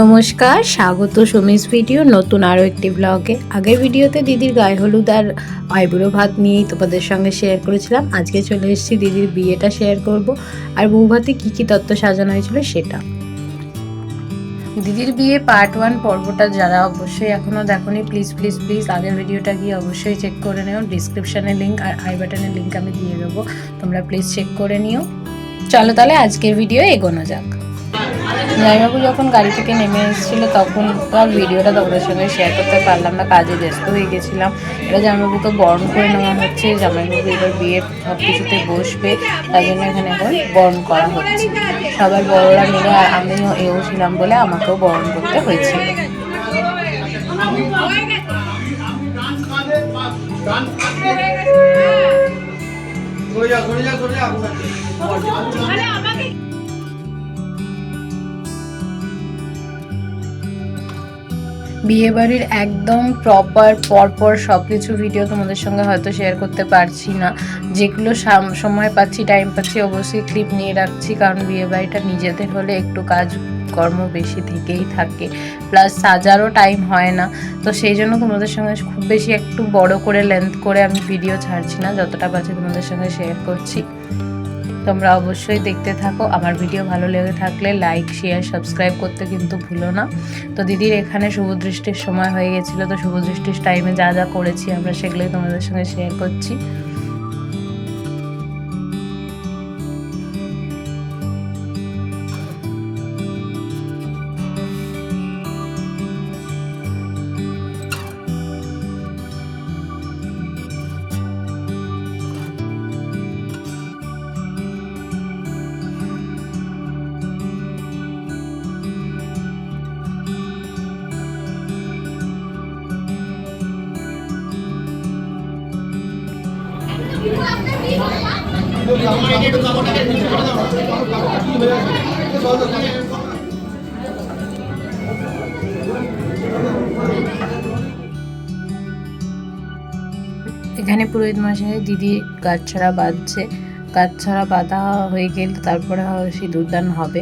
নমস্কার, স্বাগত সুমিস ভিডিও, নতুন আরও একটি ব্লগে আগের ভিডিওতে দিদির গায়ে হলুদ আর আইবুড়ো ভাত নিয়েই তোমাদের সঙ্গে শেয়ার করেছিলাম। আজকে চলে এসেছি দিদির বিয়েটা শেয়ার করব। আর বৌভাতে কী কী তত্ত্ব সাজানো হয়েছিল সেটা। দিদির বিয়ে পার্ট ওয়ান পর্বটা যারা অবশ্যই এখনও দেখোনি প্লিজ প্লিজ প্লিজ আগের ভিডিওটা গিয়ে অবশ্যই চেক করে নিও। ডিসক্রিপশানে লিঙ্ক আর আই বাটনের লিঙ্ক আমি দিয়ে দেবো। তোমরা প্লিজ চেক করে নিও। চলো তাহলে আজকের ভিডিও এগোনো যাক। জামাইবাবু যখন গাড়ি থেকে নেমে এসেছিল তখন তো আর ভিডিওটা তোমাদের সঙ্গে শেয়ার করতে পারলাম না কাজে ব্যস্ত হয়ে গেছিলাম। এবার জামাইবাবুকে বরণ করে নেওয়া হচ্ছে জামাইবাবু এবার বিয়ে সব কিছুতে বসবে তাই জন্য এখানে এখন বরণ করা হচ্ছে। সবার বড়রা মিলে আর আমিও এও ছিলাম বলে আমাকেও বরণ করতে হয়েছিল যা যা যা বিয়ে বাড়ির একদম প্রপার পরপর সব কিছু ভিডিও তোমাদের সঙ্গে হয়তো শেয়ার করতে পারছি না। যেগুলো সাম- সময় পাচ্ছি টাইম পাচ্ছি, অবশ্যই ক্লিপ নিয়ে রাখছি, কারণ বিয়ে বাড়িটা নিজেদের হলে একটু কাজ কর্ম বেশি থেকেই থাকে। প্লাস সাজারও টাইম হয় না। তো সেই জন্য তোমাদের সঙ্গে খুব বেশি একটু বড় করে লেন্থ করে আমি ভিডিও ছাড়ছি না। যতটা পাচ্ছি তোমাদের সঙ্গে শেয়ার করছি। তোমরা অবশ্যই দেখতে থাকো। আমার ভিডিও ভালো লেগে থাকলে লাইক শেয়ার সাবস্ক্রাইব করতে কিন্তু ভুলো না। তো দিদির এখানে শুভ দৃষ্টির সময় হয়ে গেছিল, তো শুভ দৃষ্টির টাইমে যা যা করেছি আমরা সেগুলোই তোমাদের সঙ্গে শেয়ার করছি। এখানে পুরোহিত মশাই দিদি গাছ ছাড়া বাঁধছে। গাছ ছাড়া বাঁধা হয়ে গেলে তারপরে সে দুর্দান হবে।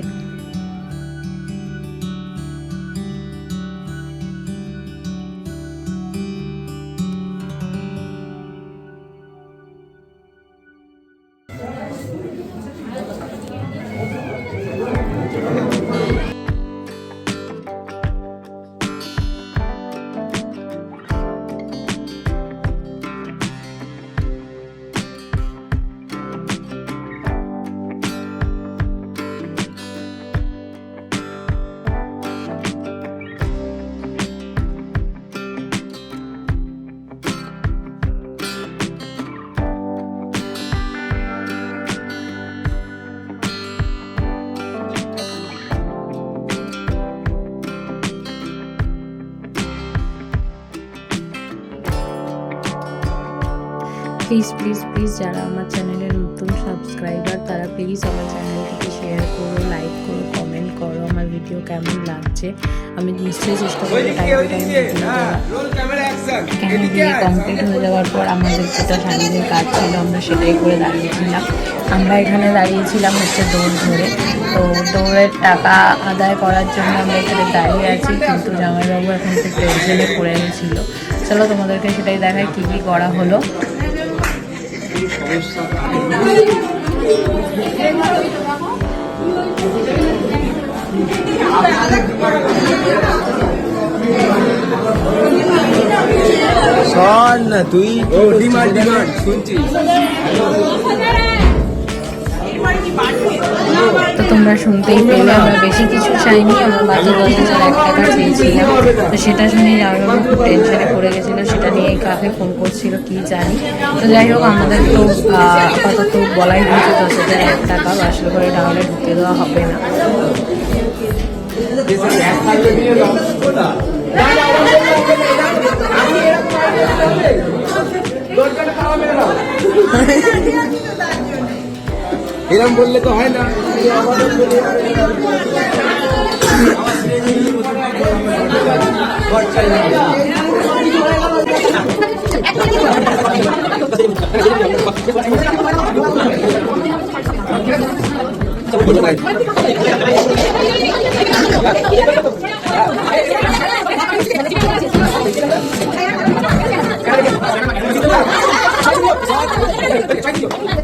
প্লিজ প্লিজ প্লিজ যারা আমার চ্যানেলের নতুন সাবস্ক্রাইবার তারা প্লিজ আমার চ্যানেলটিকে শেয়ার করো লাইক করো কমেন্ট করো আমার ভিডিও কেমন লাগছে। আমি নিশ্চয়ই চেষ্টা করব টাইম টু টাইম কেন কমপ্লিট হয়ে যাওয়ার পর আমাদের যেটা শারীরিক কাজ ছিল আমরা সেটাই করে দাঁড়িয়েছিলাম। আমরা এখানে দাঁড়িয়েছিলাম হচ্ছে দৌড় ধরে। তো দৌড়ের টাকা আদায় করার জন্য আমরা এখানে দাঁড়িয়ে আছি কিন্তু জামাইবাবু এখন থেকে টেনশনে পড়ে গেছিল। চলো তোমাদেরকে সেটাই দেখায় কী কী করা হলো। শোন না তুই ও ডিমান্ড ডিমান্ড শুনছি। তো তোমরা শুনতেই পেলে, আমরা বেশি কিছু চাইনি, আমরা মাত্র দশ হাজার এক টাকা চেয়েছিলাম তো সেটা শুনে জামাইবাবু খুব টেনশনে পড়ে গেছিল, সেটা নিয়ে কাকে ফোন করছিল, কি জানি। তো যাই হোক, আমাদের তো আপাতত বলাই হয়েছে দশ হাজার এক টাকা বাসল করে নাহলে ঢুকে দেওয়া হবে না। এরম বললে তো হয় না Thank you.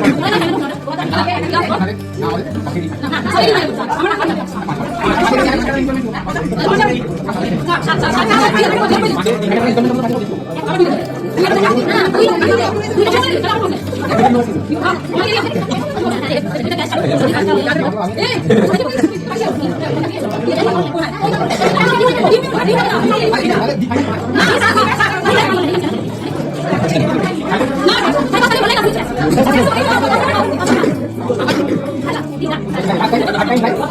না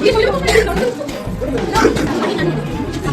이게 돌려보면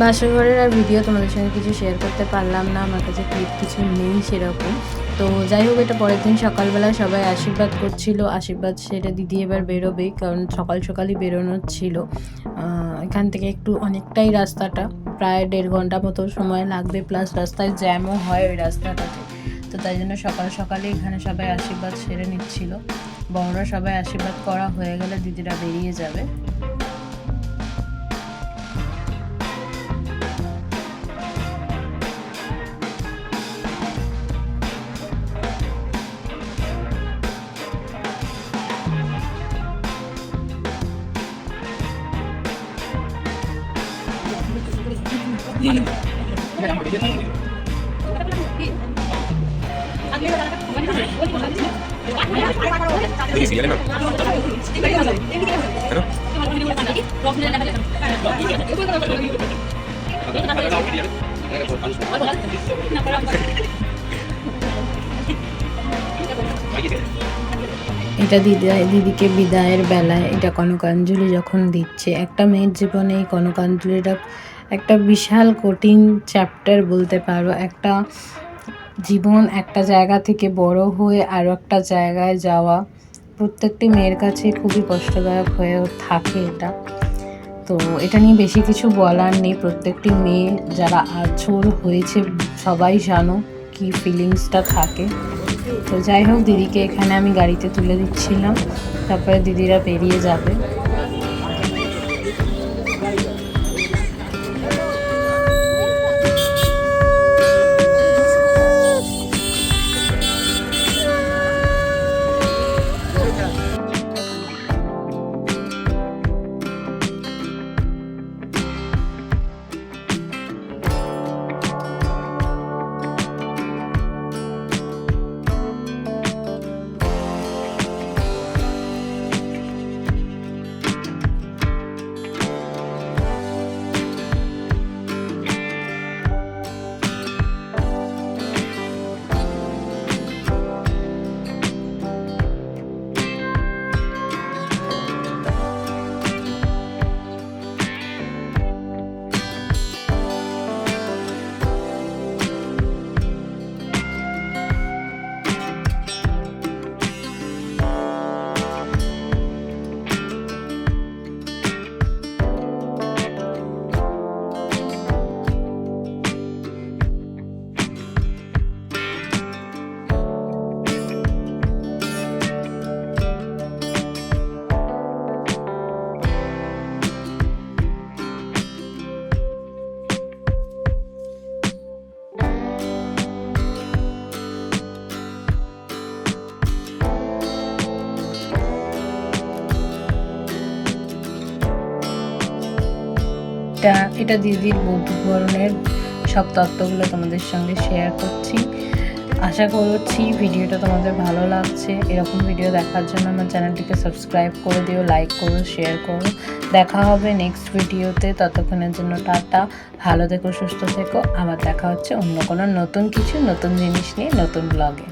বাসরঘরের আর ভিডিও তোমাদের সঙ্গে কিছু শেয়ার করতে পারলাম না, আমার কাছে ক্লিপ কিছু নেই সেরকম। তো যাই হোক, এটা পরের দিন সকালবেলা সবাই আশীর্বাদ করছিল, আশীর্বাদ সেটা দিদি এবার বেরোবেই কারণ সকাল সকালই বেরোনোর ছিল। এখান থেকে একটু অনেকটাই রাস্তাটা, প্রায় দেড় ঘণ্টা মতো সময় লাগবে প্লাস রাস্তায় জ্যামও হয় ওই রাস্তাটাতে। তো তাই জন্য সকাল সকালে এখানে সবাই আশীর্বাদ সেরে নিচ্ছিল। বড়রা সবাই আশীর্বাদ করা হয়ে গেলে দিদিরা বেরিয়ে যাবে। এটা দিদা দিদিকে বিদায়ের বেলায় এটা কনকাঞ্জলি যখন দিচ্ছে একটা মেয়ের জীবনে এই কনকাঞ্জলিটা একটা বিশাল কঠিন চ্যাপ্টার বলতে পারো। একটা জীবন একটা জায়গা থেকে বড় হয়ে আরও একটা জায়গায় যাওয়া। প্রত্যেকটি মেয়ের কাছে খুবই কষ্টদায়ক হয়ে থাকে এটা। তো এটা নিয়ে বেশি কিছু বলার নেই। প্রত্যেকটি মেয়ে যারা আছর হয়েছে সবাই জানো কি ফিলিংসটা থাকে। তো যাই হোক, দিদিকে এখানে আমি গাড়িতে তুলে দিচ্ছিলাম। তারপরে দিদিরা বেরিয়ে যাবে। এটা এটা দিদির বধূবরণের সব তত্ত্বগুলো তোমাদের সঙ্গে শেয়ার করছি। আশা করছি ভিডিওটা তোমাদের ভালো লাগছে। এরকম ভিডিও দেখার জন্য আমার চ্যানেলটিকে সাবস্ক্রাইব করে দিও লাইক করো শেয়ার করো। দেখা হবে নেক্সট ভিডিওতে ততক্ষণের জন্য টাটা। ভালো থেকো, সুস্থ থেকো। আবার দেখা হচ্ছে অন্য কোনো নতুন কিছু, নতুন জিনিস নিয়ে, নতুন ব্লগে